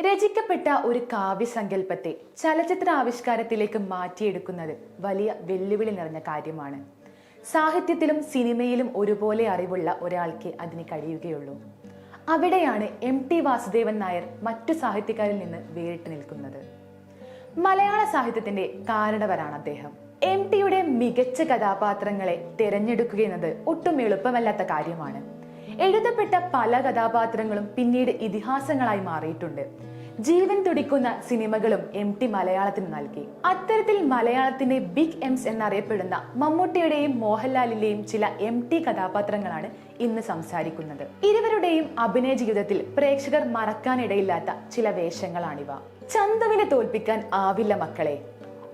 രചിക്കപ്പെട്ട ഒരു കാവ്യസങ്കല്പത്തെ ചലച്ചിത്ര ആവിഷ്കാരത്തിലേക്ക് മാറ്റിയെടുക്കുന്നത് വലിയ വെല്ലുവിളി നിറഞ്ഞ കാര്യമാണ്. സാഹിത്യത്തിലും സിനിമയിലും ഒരുപോലെ അറിവുള്ള ഒരാൾക്ക് അതിന് കഴിയുകയുള്ളൂ. അവിടെയാണ് എം ടി വാസുദേവൻ നായർ മറ്റു സാഹിത്യക്കാരിൽ നിന്ന് വേറിട്ട് നിൽക്കുന്നത്. മലയാള സാഹിത്യത്തിന്റെ കാരണവരാണ് അദ്ദേഹം. എം ടിയുടെ മികച്ച കഥാപാത്രങ്ങളെ തിരഞ്ഞെടുക്കുക എന്നത് ഒട്ടും എളുപ്പമല്ലാത്ത കാര്യമാണ്. എഴുതപ്പെട്ട പല കഥാപാത്രങ്ങളും പിന്നീട് ഇതിഹാസങ്ങളായി മാറിയിട്ടുണ്ട്. ജീവൻ തുടിക്കുന്ന സിനിമകളും എം ടി മലയാളത്തിന് നൽകി. അത്തരത്തിൽ മലയാളത്തിന്റെ ബിഗ് എംസ് എന്നറിയപ്പെടുന്ന മമ്മൂട്ടിയുടെയും മോഹൻലാലിന്റെയും ചില എം ടി കഥാപാത്രങ്ങളാണ് ഇന്ന് സംസാരിക്കുന്നത്. ഇരുവരുടെയും അഭിനയ ജീവിതത്തിൽ പ്രേക്ഷകർ മറക്കാനിടയില്ലാത്ത ചില വേഷങ്ങളാണിവ. ചന്തുവിനെ തോൽപ്പിക്കാൻ ആവില്ല മക്കളെ.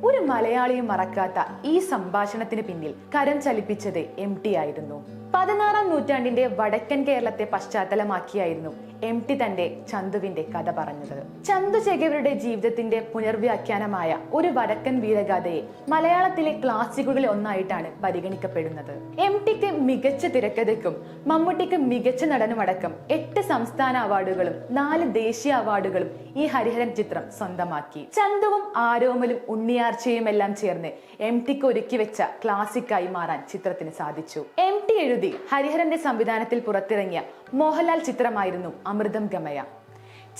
ഒരു മലയാളിയും മറക്കാത്ത ഈ സംഭാഷണത്തിന് പിന്നിൽ കരം ചലിപ്പിച്ചത് എം ടി ആയിരുന്നു. പതിനാറാം നൂറ്റാണ്ടിന്റെ വടക്കൻ കേരളത്തെ പശ്ചാത്തലമാക്കിയായിരുന്നു എം ടി തന്റെ ചന്തുവിന്റെ കഥ പറഞ്ഞത്. ചന്തു ചെകവരുടെ ജീവിതത്തിന്റെ പുനർവ്യാഖ്യാനമായ ഒരു വടക്കൻ വീരഗാഥയെ മലയാളത്തിലെ ക്ലാസിക്കുകളിൽ ഒന്നായിട്ടാണ് പരിഗണിക്കപ്പെടുന്നത്. എം ടിക്ക് മികച്ച തിരക്കഥയ്ക്കും മമ്മൂട്ടിക്ക് മികച്ച നടനുമടക്കം എട്ട് സംസ്ഥാന അവാർഡുകളും നാല് ദേശീയ അവാർഡുകളും ഈ ഹരിഹരൻ ചിത്രം സ്വന്തമാക്കി. ചന്തുവും ആരോമലും ഉണ്ണിയാർച്ചയും എല്ലാം ചേർന്ന് എം ടിക്ക് ഒരുക്കി വെച്ച ക്ലാസിക്കായി മാറാൻ ചിത്രത്തിന് സാധിച്ചു. എം ടി എഴുതി ഹരിഹരന്റെ സംവിധാനത്തിൽ പുറത്തിറങ്ങിയ മോഹൻലാൽ ചിത്രമായിരുന്നു അമൃതം ഗമയ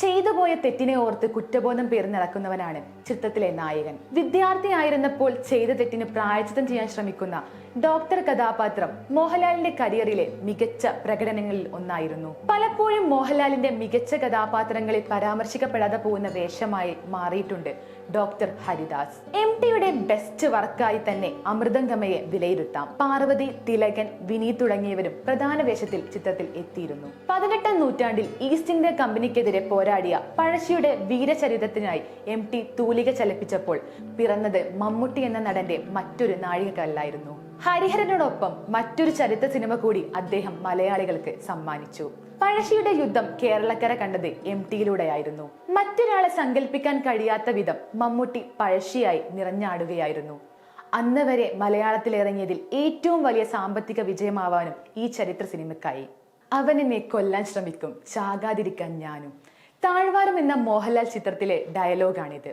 ചെയ്തു പോയ തെറ്റിനെ ഓർത്ത് കുറ്റബോധം പേർ നടക്കുന്നവനാണ് ചിത്രത്തിലെ നായകൻ. വിദ്യാർത്ഥിയായിരുന്നപ്പോൾ ചെയ്ത തെറ്റിന് പ്രായച്ചിത്തം ചെയ്യാൻ ശ്രമിക്കുന്ന ഡോക്ടർ കഥാപാത്രം മോഹൻലാലിന്റെ കരിയറിലെ മികച്ച പ്രകടനങ്ങളിൽ ഒന്നായിരുന്നു. പലപ്പോഴും മോഹൻലാലിന്റെ മികച്ച കഥാപാത്രങ്ങളിൽ പരാമർശിക്കപ്പെടാതെ പോകുന്ന വേഷമായി മാറിയിട്ടുണ്ട് ഡോക്ടർ ഹരിദാസ്. എം ടിയുടെ ബെസ്റ്റ് വർക്കായി തന്നെ അമൃതംഗമയെ വിലയിരുത്താം. പാർവതി തിലകൻ വിനീത് തുടങ്ങിയവരും പ്രധാന വേഷത്തിൽ ചിത്രത്തിൽ എത്തിയിരുന്നു. പതിനെട്ടാം നൂറ്റാണ്ടിൽ ഈസ്റ്റ് ഇന്ത്യ കമ്പനിക്കെതിരെ പോരാടിയ പഴശ്ശിയുടെ വീരചരിതത്തിനായി എം ടി തൂലിക ചലിപ്പിച്ചപ്പോൾ പിറന്നത് മമ്മൂട്ടി എന്ന നടന്റെ മറ്റൊരു നാഴികക്കല്ലായിരുന്നു. ഹരിഹരനോടൊപ്പം മറ്റൊരു ചരിത്ര സിനിമ കൂടി അദ്ദേഹം മലയാളികൾക്ക് സമ്മാനിച്ചു. പഴശ്ശിയുടെ യുദ്ധം കേരളക്കര കണ്ടത് എം ടിയിലൂടെയായിരുന്നു. മറ്റൊരാളെ സങ്കല്പിക്കാൻ കഴിയാത്ത വിധം മമ്മൂട്ടി പഴശ്ശിയായി നിറഞ്ഞാടുകയായിരുന്നു. അന്ന് വരെ മലയാളത്തിൽ ഇറങ്ങിയതിൽ ഏറ്റവും വലിയ സാമ്പത്തിക വിജയമാവാനും ഈ ചരിത്ര സിനിമക്കായി അവനെന്നെ കൊല്ലാൻ ശ്രമിക്കും ചാകാതിരിക്കാൻ ഞാനും. താഴ്വാരം എന്ന മോഹൻലാൽ ചിത്രത്തിലെ ഡയലോഗാണിത്.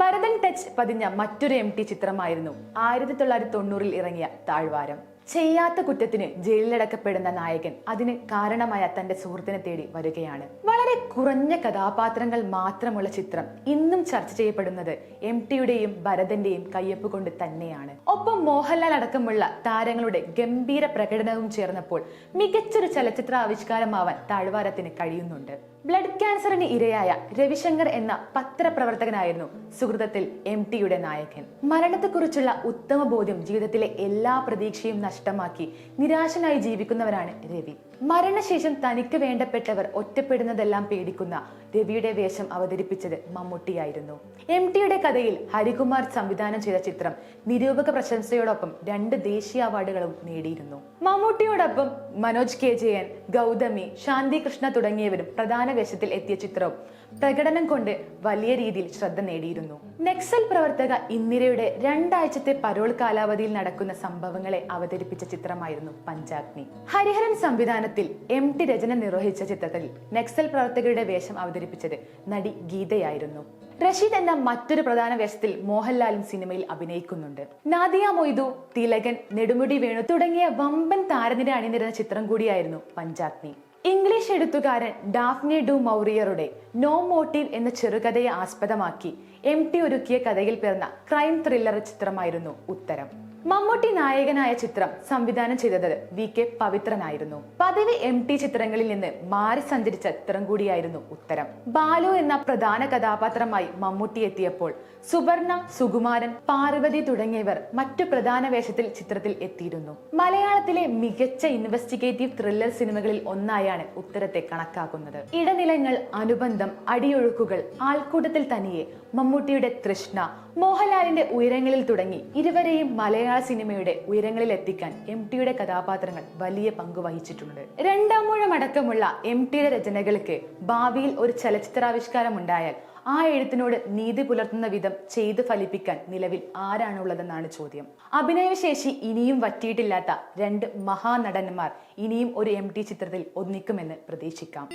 ഭരതൻ ടച്ച് പതിഞ്ഞ മറ്റൊരു എം ടി ചിത്രമായിരുന്നു ആയിരത്തി തൊള്ളായിരത്തി തൊണ്ണൂറിൽ ഇറങ്ങിയ താഴ്വാരം. ചെയ്യാത്ത കുറ്റത്തിന് ജയിലിലടക്കപ്പെടുന്ന നായകൻ അതിന് കാരണമായ തന്റെ സുഹൃത്തിനെ തേടി വരികയാണ്. വളരെ കുറഞ്ഞ കഥാപാത്രങ്ങൾ മാത്രമുള്ള ചിത്രം ഇന്നും ചർച്ച ചെയ്യപ്പെടുന്നത് എം ടിയുടെയും ഭരതന്റെയും കയ്യൊപ്പ് കൊണ്ട് തന്നെയാണ്. ഒപ്പം മോഹൻലാൽ അടക്കമുള്ള താരങ്ങളുടെ ഗംഭീര പ്രകടനവും ചേർന്നപ്പോൾ മികച്ചൊരു ചലച്ചിത്ര ആവിഷ്കാരമാവാൻ താഴ്വാരത്തിന് കഴിയുന്നുണ്ട്. ബ്ലഡ് ക്യാൻസറിന് ഇരയായ രവിശങ്കർ എന്ന പത്രപ്രവർത്തകനായിരുന്നു സുഹൃത്തിൽ എം ടിയുടെ നായകൻ. മരണത്തെക്കുറിച്ചുള്ള ഉത്തമ ബോധ്യം ജീവിതത്തിലെ എല്ലാ പ്രതീക്ഷയും നഷ്ടമാക്കി. നിരാശനായി ജീവിക്കുന്നവരാണ് രവി. മരണശേഷം തനിക്ക് വേണ്ടപ്പെട്ടവർ ഒറ്റപ്പെടുന്നതെല്ലാം പേടിക്കുന്ന രവിയുടെ വേഷം അവതരിപ്പിച്ചത് മമ്മൂട്ടിയായിരുന്നു. എം ടിയുടെ കഥയിൽ ഹരികുമാർ സംവിധാനം ചെയ്ത ചിത്രം നിരൂപക പ്രശംസയോടൊപ്പം രണ്ട് ദേശീയ അവാർഡുകളും നേടിയിരുന്നു. മമ്മൂട്ടിയോടൊപ്പം മനോജ് കെ ജയൻ ഗൗതമി ശാന്തി കൃഷ്ണ തുടങ്ങിയവരും പ്രധാന വേഷത്തിൽ എത്തിയ ചിത്രവും പ്രകടനം കൊണ്ട് വലിയ രീതിയിൽ ശ്രദ്ധ നേടിയിരുന്നു. നക്സൽ പ്രവർത്തക ഇന്ദിരയുടെ രണ്ടാഴ്ചത്തെ പരോൾ കാലാവധിയിൽ നടക്കുന്ന സംഭവങ്ങളെ അവതരിപ്പിച്ച ചിത്രമായിരുന്നു പഞ്ചാഗ്നി. ഹരിഹരൻ സംവിധാനത്തിൽ എം ടി രചന നിർവഹിച്ച ചിത്രത്തിൽ നക്സൽ പ്രവർത്തകരുടെ വേഷം അവതരിപ്പിച്ചത് നടി ഗീതയായിരുന്നു. റഷീദ് എന്ന മറ്റൊരു പ്രധാന വേഷത്തിൽ മോഹൻലാലും സിനിമയിൽ അഭിനയിക്കുന്നുണ്ട്. നാദിയ മൊയ്തു തിലകൻ നെടുമുടി വേണു തുടങ്ങിയ വമ്പൻ താരനിര അണിനിരുന്ന ചിത്രം കൂടിയായിരുന്നു പഞ്ചാഗ്നി. ഇംഗ്ലീഷ് എഴുത്തുകാരൻ ഡാഫ്നെ ഡു മൗറിയറുടെ നോ മോട്ടീവ് എന്ന ചെറുകഥയെ ആസ്പദമാക്കി എം ടി ഒരുക്കിയ കഥയിൽ പിറന്ന ക്രൈം ത്രില്ലർ ചിത്രമായിരുന്നു ഉത്തരം. മമ്മൂട്ടി നായകനായ ചിത്രം സംവിധാനം ചെയ്തത് വി കെ പവിത്രനായിരുന്നു. പതിവ് എം ടി ചിത്രങ്ങളിൽ നിന്ന് മാറി സഞ്ചരിച്ച ചിത്രം കൂടിയായിരുന്നു ഉത്തരം. ബാലു എന്ന പ്രധാന കഥാപാത്രമായി മമ്മൂട്ടി എത്തിയപ്പോൾ സുവർണ സുകുമാരൻ പാർവതി തുടങ്ങിയവർ മറ്റു പ്രധാന വേഷത്തിൽ ചിത്രത്തിൽ എത്തിയിരുന്നു. മലയാളത്തിലെ മികച്ച ഇൻവെസ്റ്റിഗേറ്റീവ് ത്രില്ലർ സിനിമകളിൽ ഒന്നായാണ് ഉത്തരത്തെ കണക്കാക്കുന്നത്. ഇടനിലങ്ങൾ അനുബന്ധം അടിയൊഴുക്കുകൾ ആൾക്കൂട്ടത്തിൽ തനിയെ മമ്മൂട്ടിയുടെ തൃഷ്ണ മോഹൻലാലിന്റെ ഉയരങ്ങളിൽ തുടങ്ങി ഇരുവരെയും മലയാള സിനിമയുടെ ഉയരങ്ങളിൽ എത്തിക്കാൻ എം ടിയുടെ കഥാപാത്രങ്ങൾ വലിയ പങ്ക് വഹിച്ചിട്ടുണ്ട്. രണ്ടാം അടക്കമുള്ള എം ടിയുടെ രചനകൾക്ക് ഭാവിയിൽ ഒരു ചലച്ചിത്രാവിഷ്കാരം ഉണ്ടായാൽ ആ എഴുത്തിനോട് നീതി പുലർത്തുന്ന വിധം ചെയ്ത് ഫലിപ്പിക്കാൻ നിലവിൽ ആരാണുള്ളതെന്നാണ് ചോദ്യം. അഭിനയശേഷി ഇനിയും വറ്റിയിട്ടില്ലാത്ത രണ്ട് മഹാനടന്മാർ ഇനിയും ഒരു എം ടി ചിത്രത്തിൽ ഒന്നിക്കുമെന്ന് പ്രതീക്ഷിക്കാം.